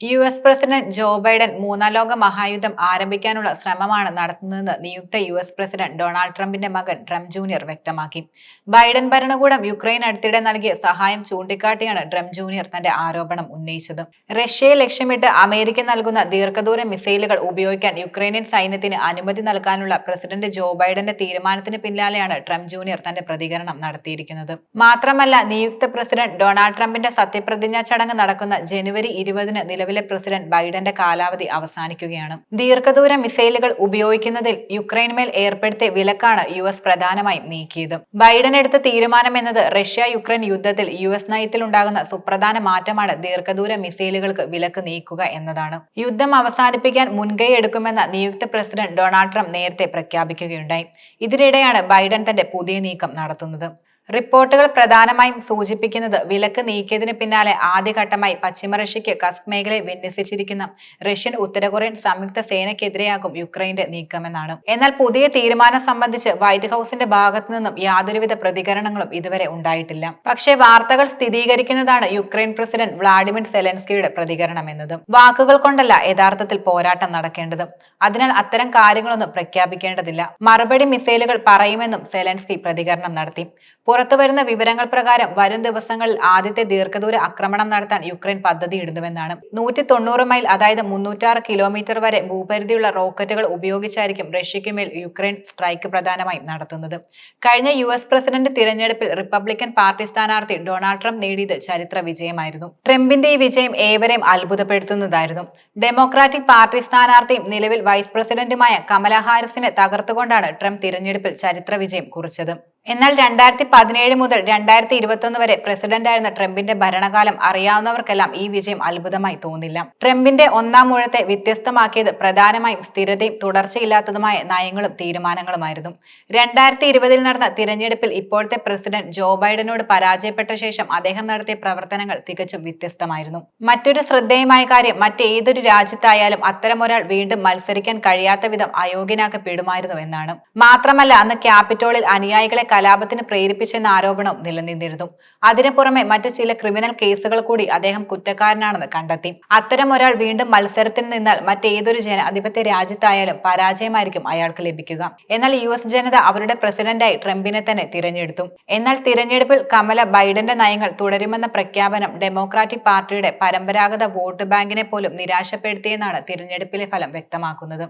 U S president Joe Biden മൂന്നാം ലോക മഹായുദ്ധം ആരംഭിക്കാനുള്ള ശ്രമമാണ് നടത്തുന്നതെന്ന് നിയുക്ത യു എസ് പ്രസിഡന്റ് ഡൊണാൾഡ് ട്രംപിന്റെ മകൻ ട്രംപ് ജൂനിയർ വ്യക്തമാക്കി. ബൈഡൻ ഭരണകൂടം യുക്രൈൻ അടുത്തിടെ നൽകിയ സഹായം ചൂണ്ടിക്കാട്ടിയാണ് ട്രംപ് ജൂനിയർ തന്റെ ആരോപണം ഉന്നയിച്ചത്. റഷ്യയെ ലക്ഷ്യമിട്ട് അമേരിക്ക നൽകുന്ന ദീർഘദൂര മിസൈലുകൾ ഉപയോഗിക്കാൻ യുക്രൈനിയൻ സൈന്യത്തിന് അനുമതി നൽകാനുള്ള പ്രസിഡന്റ് ജോ ബൈഡന്റെ തീരുമാനത്തിന് പിന്നാലെയാണ് ട്രംപ് ജൂനിയർ തന്റെ പ്രതികരണം നടത്തിയിരിക്കുന്നത്. മാത്രമല്ല നിയുക്ത പ്രസിഡന്റ് ഡൊണാൾഡ് ട്രംപിന്റെ സത്യപ്രതിജ്ഞാ ചടങ്ങ് നടക്കുന്ന ജനുവരി ഇരുപതിന് നിലവിലെ പ്രസിഡന്റ് ബൈഡന്റെ കാലാവധി അവസാനിക്കുകയാണ്. ദീർഘദൂര മിസൈലുകൾ ഉപയോഗിക്കുന്നതിൽ യുക്രൈൻമേൽ ഏർപ്പെടുത്തിയ വിലക്കാണ് യു എസ് പ്രധാനമായും നീക്കിയത്. ബൈഡൻ എടുത്ത തീരുമാനം എന്നത് റഷ്യ യുക്രൈൻ യുദ്ധത്തിൽ യു എസ് നയത്തിലുണ്ടാകുന്ന സുപ്രധാന മാറ്റമാണ് ദീർഘദൂര മിസൈലുകൾക്ക് വിലക്ക് നീക്കുക എന്നതാണ്. യുദ്ധം അവസാനിപ്പിക്കാൻ മുൻകൈ എടുക്കുമെന്ന നിയുക്ത പ്രസിഡന്റ് ഡൊണാൾഡ് ട്രംപ് നേരത്തെ പ്രഖ്യാപിക്കുകയുണ്ടായി. ഇതിനിടെയാണ് ബൈഡൻ തന്റെ പുതിയ നീക്കം നടത്തുന്നത്. റിപ്പോർട്ടുകൾ പ്രധാനമായും സൂചിപ്പിക്കുന്നത് വിലക്ക് നീക്കിയതിന് പിന്നാലെ ആദ്യഘട്ടമായി പശ്ചിമ റഷ്യയ്ക്ക് കസ്ക് മേഖലയെ വിന്യസിച്ചിരിക്കുന്ന. റഷ്യൻ ഉത്തര കൊറിയൻ സംയുക്ത സേനയ്ക്കെതിരെയാകും യുക്രൈന്റെ നീക്കമെന്നാണ്. എന്നാൽ പുതിയ തീരുമാനം സംബന്ധിച്ച് വൈറ്റ് ഹൌസിന്റെ ഭാഗത്തു നിന്നും യാതൊരുവിധ പ്രതികരണങ്ങളും ഇതുവരെ ഉണ്ടായിട്ടില്ല. പക്ഷേ വാർത്തകൾ സ്ഥിരീകരിക്കുന്നതാണ് യുക്രൈൻ പ്രസിഡന്റ് വ്ളാഡിമിർ സെലൻസ്കിയുടെ പ്രതികരണം എന്നത്. വാക്കുകൾ കൊണ്ടല്ല യഥാർത്ഥത്തിൽ പോരാട്ടം നടക്കേണ്ടത്. അതിനാൽ അത്തരം കാര്യങ്ങളൊന്നും പ്രഖ്യാപിക്കേണ്ടതില്ല. മറുപടി മിസൈലുകൾ പറയുമെന്നും സെലൻസ്കി പ്രതികരണം നടത്തി. പുറത്തുവരുന്ന വിവരങ്ങൾ പ്രകാരം വരും ദിവസങ്ങളിൽ ആദ്യത്തെ ദീർഘദൂര ആക്രമണം നടത്താൻ യുക്രൈൻ പദ്ധതിയിടുന്നുവെന്നാണ് നൂറ്റി തൊണ്ണൂറ് മൈൽ അതായത് മുന്നൂറ്റാറ് കിലോമീറ്റർ വരെ ഭൂപരിധിയുള്ള റോക്കറ്റുകൾ ഉപയോഗിച്ചായിരിക്കും റഷ്യയ്ക്ക് മേൽ യുക്രൈൻ സ്ട്രൈക്ക് പ്രധാനമായും നടത്തുന്നത്. കഴിഞ്ഞ യു എസ് പ്രസിഡന്റ് തിരഞ്ഞെടുപ്പിൽ റിപ്പബ്ലിക്കൻ പാർട്ടി സ്ഥാനാർത്ഥി ഡൊണാൾഡ് ട്രംപ് നേടിയത് ചരിത്ര വിജയമായിരുന്നു. ട്രംപിന്റെ ഈ വിജയം ഏവരെയും അത്ഭുതപ്പെടുത്തുന്നതായിരുന്നു. ഡെമോക്രാറ്റിക് പാർട്ടി സ്ഥാനാർത്ഥിയും നിലവിൽ വൈസ് പ്രസിഡന്റുമായ കമല ഹാരിസിനെ തകർത്തുകൊണ്ടാണ് ട്രംപ് തിരഞ്ഞെടുപ്പിൽ ചരിത്ര വിജയം കുറിച്ചത്. എന്നാൽ രണ്ടായിരത്തി പതിനേഴ് മുതൽ രണ്ടായിരത്തി ഇരുപത്തൊന്ന് വരെ പ്രസിഡന്റായിരുന്ന ട്രംപിന്റെ ഭരണകാലം അറിയാവുന്നവർക്കെല്ലാം ഈ വിജയം അത്ഭുതമായി തോന്നില്ല. ട്രംപിന്റെ ഒന്നാം ഊഴത്തെ വ്യത്യസ്തമാക്കിയത് പ്രധാനമായും സ്ഥിരതയും തുടർച്ചയില്ലാത്തതുമായ നയങ്ങളും തീരുമാനങ്ങളുമായിരുന്നു. രണ്ടായിരത്തി ഇരുപതിൽ നടന്ന തിരഞ്ഞെടുപ്പിൽ ഇപ്പോഴത്തെ പ്രസിഡന്റ് ജോ ബൈഡനോട് പരാജയപ്പെട്ട ശേഷം അദ്ദേഹം നടത്തിയ പ്രവർത്തനങ്ങൾ തികച്ചും വ്യത്യസ്തമായിരുന്നു. മറ്റൊരു ശ്രദ്ധേയമായ കാര്യം മറ്റേതൊരു രാജ്യത്തായാലും അത്തരമൊരാൾ വീണ്ടും മത്സരിക്കാൻ കഴിയാത്ത വിധം അയോഗ്യനാക്കപ്പെടുമായിരുന്നു എന്നാണ്. മാത്രമല്ല അന്ന് ക്യാപിറ്റോളിൽ അനുയായികളെ കലാപത്തിന് പ്രേരിപ്പിച്ചെന്ന ആരോപണം നിലനിന്നിരുന്നു. അതിനു പുറമെ മറ്റു ചില ക്രിമിനൽ കേസുകൾ കൂടി അദ്ദേഹം കുറ്റക്കാരനാണെന്ന് കണ്ടെത്തി. അത്തരം ഒരാൾ വീണ്ടും മത്സരത്തിൽ നിന്നാൽ മറ്റേതൊരു ജനാധിപത്യ രാജ്യത്തായാലും പരാജയമായിരിക്കും അയാൾക്ക് ലഭിക്കുക. എന്നാൽ യു എസ് ജനത അവരുടെ പ്രസിഡന്റായി ട്രംപിനെ തന്നെ തിരഞ്ഞെടുത്തു. എന്നാൽ തിരഞ്ഞെടുപ്പിൽ കമല ബൈഡന്റെ നയങ്ങൾ തുടരുമെന്ന പ്രഖ്യാപനം ഡെമോക്രാറ്റിക് പാർട്ടിയുടെ പരമ്പരാഗത വോട്ട് ബാങ്കിനെ പോലും നിരാശപ്പെടുത്തിയെന്നാണ് തിരഞ്ഞെടുപ്പിലെ ഫലം വ്യക്തമാക്കുന്നത്.